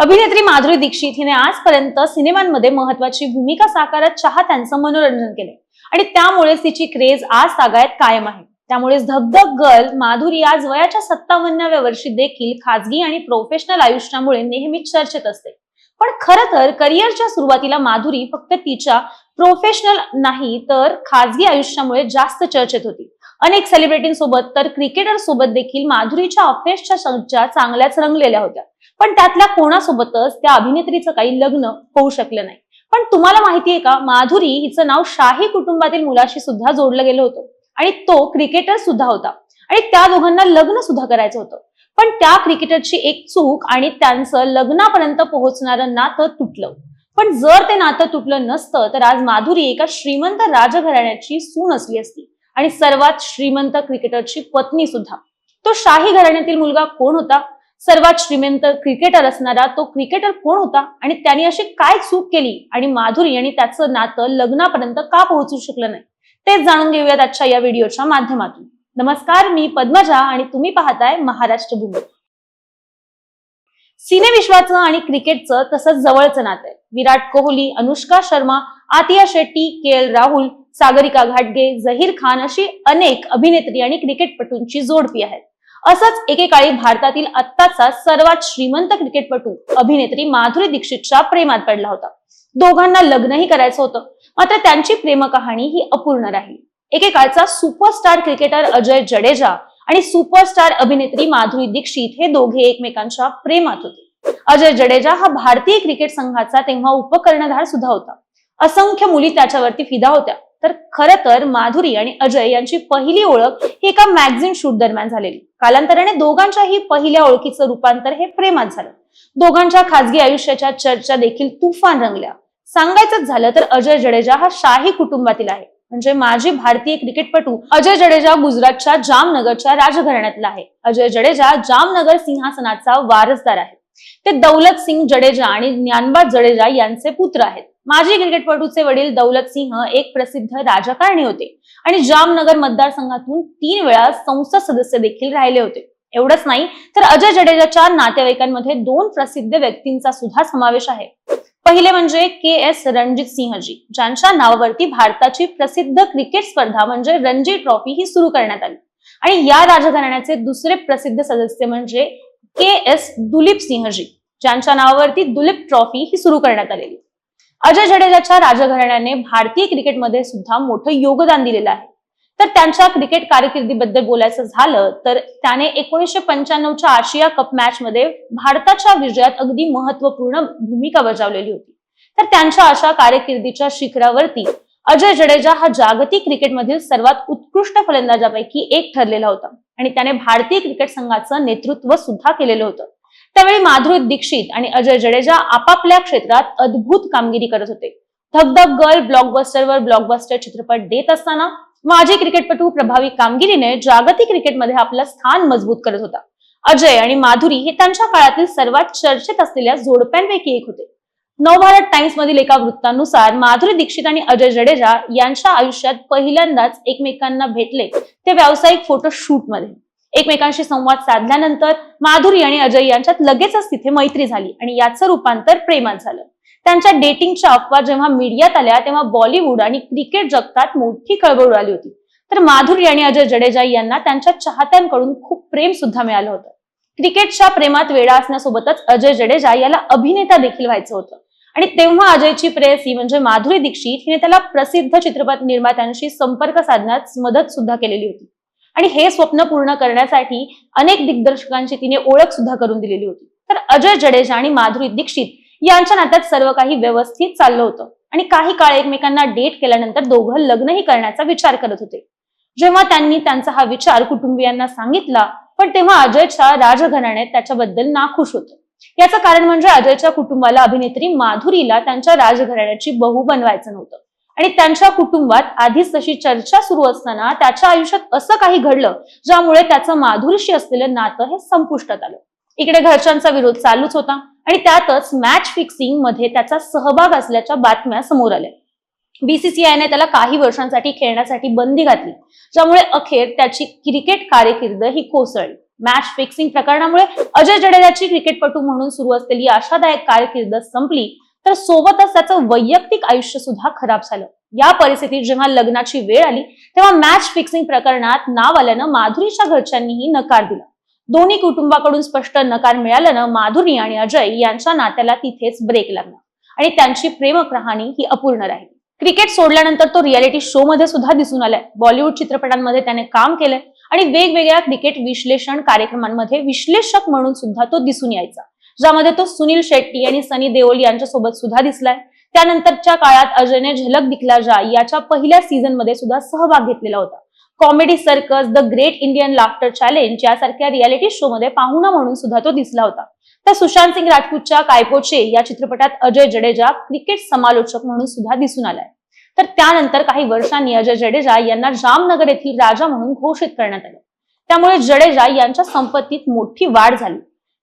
अभिनेत्री माधुरी दीक्षित हिने आजपर्यंत सिनेमांमध्ये महत्वाची भूमिका साकारत चाहत्यांचं मनोरंजन केले आणि त्यामुळेच तिची क्रेज आज तागायत कायम आहे. त्यामुळेच धगधग गर्ल माधुरी आज वयाच्या सत्तावन्नाव्या वर्षी देखील खाजगी आणि प्रोफेशनल आयुष्यामुळे नेहमी चर्चेत असते. पण खरं तर करिअरच्या सुरुवातीला माधुरी फक्त तिच्या प्रोफेशनल नाही तर खाजगी आयुष्यामुळे जास्त चर्चेत होती. अनेक सेलिब्रिटींसोबत तर क्रिकेटर सोबत देखील माधुरीच्या अफेअर्सच्या संख्या चांगल्याच रंगलेल्या होत्या. पण त्यातल्या कोणासोबतच त्या अभिनेत्रीचं काही लग्न होऊ शकलं नाही. पण तुम्हाला माहितीये का माधुरी हिचं नाव शाही कुटुंबातील मुलाशी सुद्धा जोडलं गेलं होतं. आणि तो क्रिकेटर सुद्धा होता. आणि त्या दोघांना लग्न सुद्धा करायचं होतं. पण त्या क्रिकेटरची एक चूक आणि त्यांचं लग्नापर्यंत पोहोचणारं नातं तुटलं. पण जर ते नातं तुटलं नसतं तर आज माधुरी एका श्रीमंत राजघराण्याची सून असली असती. आणि सर्वात श्रीमंत क्रिकेटरची पत्नी सुद्धा. तो शाही घराण्यातील मुलगा कोण होता? सर्वात श्रीमंत क्रिकेटर असणारा तो क्रिकेटर कोण होता? आणि त्याने अशी काय चूक केली? आणि माधुरी आणि त्याचं नातं लग्नापर्यंत का पोहोचू शकलं नाही? तेच जाणून घेऊयात आजच्या या व्हिडिओच्या माध्यमातून. नमस्कार मी पद्मजा आणि तुम्ही पाहताय महाराष्ट्र भूमी सिनेविश्वाचं आणि क्रिकेटचं तसंच जवळचं नातं आहे. विराट कोहली अनुष्का शर्मा आतिया शेट्टी के एल राहुल सागरिका घाटगे झहीर खान अशी अनेक अभिनेत्री आणि क्रिकेटपटूंची जोडपी आहेत. असंच एकेकाळी भारतातील आत्ताचा सर्वात श्रीमंत क्रिकेटपटू अभिनेत्री माधुरी दीक्षितच्या प्रेमात पडला होता. दोघांना लग्नही करायचं होतं मात्र त्यांची प्रेम कहाणी ही अपूर्ण राहिली. एकेकाळचा सुपरस्टार क्रिकेटर अजय जडेजा आणि सुपरस्टार अभिनेत्री माधुरी दीक्षित हे दोघे एकमेकांच्या प्रेमात होते. अजय जडेजा हा भारतीय क्रिकेट संघाचा तेव्हा उपकर्णधार सुद्धा होता. असंख्य मुली त्याच्यावरती फिदा होत्या. तर खरं तर माधुरी आणि अजय यांची पहिली ओळख ही एका मॅगझिन शूट दरम्यान झालेली. कालांतराने दोघांच्याही पहिल्या ओळखीचं रूपांतर हे प्रेमात झालं. दोघांच्या खासगी आयुष्याच्या चर्चा देखील तुफान रंगल्या. सांगायचंच झालं तर अजय जडेजा हा शाही कुटुंबातील आहे. म्हणजे माजी भारतीय क्रिकेटपटू अजय जडेजा गुजरातच्या जामनगरच्या राजघराण्यातला आहे. अजय जडेजा जामनगर सिंहासनाचा वारसदार आहे. ते दौलत सिंग जडेजा आणि ज्ञानबा जडेजा यांचे पुत्र आहेत. माजी क्रिकेटपटूचे वडील दौलत सिंह एक प्रसिद्ध राजकारणी होते. आणि जामनगर मतदारसंघातून तीन वेळा संसद सदस्य देखील राहिले होते. एवढंच नाही तर अजय जडेजाच्या नातेवाईकांमध्ये दोन प्रसिद्ध व्यक्तींचा सुद्धा समावेश आहे. पहिले म्हणजे के एस रणजित सिंहजी ज्यांच्या नावावरती भारताची प्रसिद्ध क्रिकेट स्पर्धा म्हणजे रणजी ट्रॉफी ही सुरू करण्यात आली. आणि या राजघराण्याचे दुसरे प्रसिद्ध सदस्य म्हणजे के एस दुलीप सिंहजी ज्यांच्या नावावरती दुलीप ट्रॉफी ही सुरू करण्यात आलेली. अजय जडेजाच्या राजघराण्याने भारतीय क्रिकेटमध्ये सुद्धा मोठं योगदान दिलेलं आहे. तर त्यांच्या क्रिकेट कारकिर्दीबद्दल बोलायचं झालं तर त्याने एकोणीसशे पंच्याण्णवच्या आशिया कप मॅच मध्ये भारताच्या विजयात अगदी महत्त्वपूर्ण भूमिका बजावलेली होती. तर त्यांच्या अशा कारकिर्दीच्या शिखरावरती अजय जडेजा हा जागतिक क्रिकेटमधील सर्वात उत्कृष्ट फलंदाजापैकी एक ठरलेला होता. आणि त्याने भारतीय क्रिकेट संघाचं नेतृत्व सुद्धा केलेलं होतं. त्यावेळी माधुरी दीक्षित आणि अजय जडेजा आपापल्या क्षेत्रात अद्भुत कामगिरी करत होते. धगधग गर्ल ब्लॉकबस्टरवर ब्लॉकबस्टर चित्रपट देत असताना माजी क्रिकेटपटू प्रभावी कामगिरीने जागतिक क्रिकेटमध्ये आपलं स्थान मजबूत करत होता. अजय आणि माधुरी हे त्यांच्या काळातील सर्वात चर्चेत असलेल्या जोडप्यांपैकी एक होते. नवभारत टाइम्स मधील एका वृत्तानुसार माधुरी दीक्षित आणि अजय जडेजा यांच्या आयुष्यात पहिल्यांदाच एकमेकांना भेटले ते व्यावसायिक फोटो शूटमध्ये एकमेकांशी संवाद साधल्यानंतर माधुरी आणि अजय यांच्यात लगेचच तिथे मैत्री झाली आणि याचं रूपांतर प्रेमात झालं. त्यांच्या डेटिंगच्या अफवा जेव्हा मीडियात आल्या तेव्हा बॉलिवूड आणि क्रिकेट जगतात मोठी खळबळ उडाली होती. तर माधुरी आणि अजय जडेजा यांना त्यांच्या चाहत्यांकडून खूप प्रेम सुद्धा मिळालं होतं. क्रिकेटच्या प्रेमात वेळा असण्यासोबतच अजय जडेजा याला अभिनेता देखील व्हायचं होतं. आणि तेव्हा अजयची प्रेयसी म्हणजे माधुरी दीक्षित हिने त्याला प्रसिद्ध चित्रपट निर्मात्यांशी संपर्क साधण्यास मदत सुद्धा केलेली होती. आणि हे स्वप्न पूर्ण करण्यासाठी अनेक दिग्दर्शकांची तिने ओळख सुद्धा करून दिलेली होती. तर अजय जडेजा आणि माधुरी दीक्षित यांच्या नात्यात सर्व काही व्यवस्थित चाललं होतं. आणि काही काळ एकमेकांना डेट केल्यानंतर दोघं लग्नही करण्याचा विचार करत होते. जेव्हा त्यांनी त्यांचा हा विचार कुटुंबियांना सांगितला पण तेव्हा अजयच्या राजघराण्यात त्याच्याबद्दल नाखुश होतं. याचं कारण म्हणजे अजयच्या कुटुंबाला अभिनेत्री माधुरीला त्यांच्या राजघराण्याची बहू बनवायचं नव्हतं. आणि त्यांच्या कुटुंबात आधीच तशी चर्चा सुरू असताना त्याच्या आयुष्यात असं काही घडलं ज्यामुळे त्याचं माधुरीशी असलेलं नातं हे संपुष्टात आलं. इकडे घरच्यांचा विरोध चालूच होता आणि त्यातच मॅच फिक्सिंगमध्ये त्याचा सहभाग असल्याच्या बातम्या समोर आल्या. बीसीसीआयने त्याला काही वर्षांसाठी खेळण्यासाठी बंदी घातली ज्यामुळे अखेर त्याची क्रिकेट कारकीर्द ही कोसळली. मॅच फिक्सिंग प्रकरणामुळे अजय जडेजाची क्रिकेटपटू म्हणून सुरू असलेली आशादायक कारकीर्द संपली तर सोबतच त्याचं वैयक्तिक आयुष्य सुद्धा खराब झालं. या परिस्थितीत जेव्हा लग्नाची वेळ आली तेव्हा मॅच फिक्सिंग प्रकरणात नाव आल्यानं माधुरीच्या घरच्यांनीही नकार दिला. दोन्ही कुटुंबाकडून स्पष्ट नकार मिळाल्यानं माधुरी आणि अजय यांच्या नात्याला तिथेच ब्रेक लागला आणि त्यांची प्रेम कहाणी ही अपूर्ण राहिली. क्रिकेट सोडल्यानंतर तो रियालिटी शो मध्ये सुद्धा दिसून आलाय. बॉलिवूड चित्रपटांमध्ये त्याने काम केलंय आणि वेगवेगळ्या क्रिकेट विश्लेषण कार्यक्रमांमध्ये विश्लेषक म्हणून सुद्धा तो दिसून यायचा. ज्यामध्ये तो सुनील शेट्टी आणि सनी देओल यांच्यासोबत सुद्धा दिसलाय. त्यानंतरच्या काळात अजयने झलक दिखला जा याच्या पहिल्या सीझनमध्ये सुद्धा सहभाग घेतलेला होता. Comedy circus the great Indian laughter challenge यासारख्या रियालिटी शो मध्ये पाहुणा म्हणून सुद्धा तो दिसला होता. तर सुशांत सिंग राजपूतच्या कायपोचे या चित्रपटात अजय जडेजा क्रिकेट समालोचक म्हणून सुद्धा दिसून आलाय. तर त्यानंतर काही वर्षांनी अजय जडेजा यांना जामनगर येथील राजा म्हणून घोषित करण्यात आले. त्यामुळे जडेजा यांच्या संपत्तीत मोठी वाढ झाली.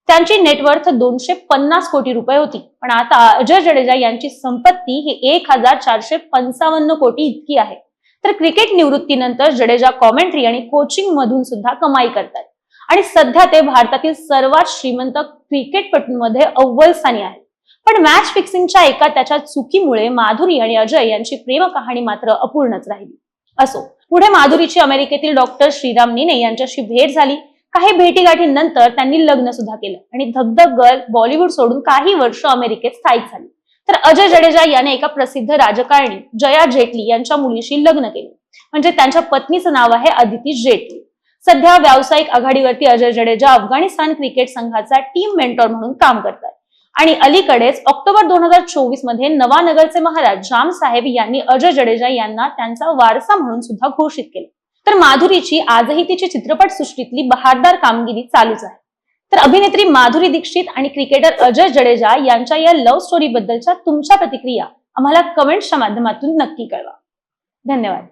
त्यांची नेटवर्थ दोनशे पन्नास कोटी रुपये होती. पण आता अजय जडेजा यांची संपत्ती ही एक हजार चारशे पंचावन्न कोटी इतकी आहे. तर क्रिकेट निवृत्तीनंतर जडेजा कॉमेंट्री आणि कोचिंग मधून सुद्धा कमाई करतात. आणि सध्या ते भारतातील सर्वात श्रीमंत क्रिकेटपटूंमध्ये अव्वल स्थानी आहेत. पण मॅच फिक्सिंगच्या एका त्याच्या चुकीमुळे माधुरी आणि अजय यांची प्रेम कहाणी मात्र अपूर्णच राहिली. असो पुढे माधुरीची अमेरिकेतील डॉक्टर श्रीराम निने यांच्याशी भेट झाली. काही भेटीगाठींनंतर त्यांनी लग्न सुद्धा केलं. आणि धगधग गर्ल बॉलिवूड सोडून काही वर्ष अमेरिकेत स्थायिक झाली. तर अजय जडेजा याने एका प्रसिद्ध राजकारणी जया जेटली यांच्या मुलीशी लग्न केले. म्हणजे त्यांच्या पत्नीचं नाव आहे अदिती जेटली. सध्या व्यावसायिक आघाडीवरती अजय जडेजा अफगाणिस्तान क्रिकेट संघाचा टीम मेंटॉर म्हणून काम करतात आणि अलीकडेच ऑक्टोबर दोन हजार चोवीसमध्ये नवानगरचे महाराज जाम साहेब यांनी अजय जडेजा यांना त्यांचा वारसा म्हणून सुद्धा घोषित केले. तर माधुरीची आजही तिची चित्रपट सृष्टीतली बहारदार कामगिरी चालूच आहे. तर अभिनेत्री माधुरी दीक्षित आणि क्रिकेटर अजय जडेजा यांच्या या लव्ह स्टोरी बद्दलच्या तुमच्या प्रतिक्रिया आम्हाला कमेंट्सच्या माध्यमातून नक्की कळवा. धन्यवाद.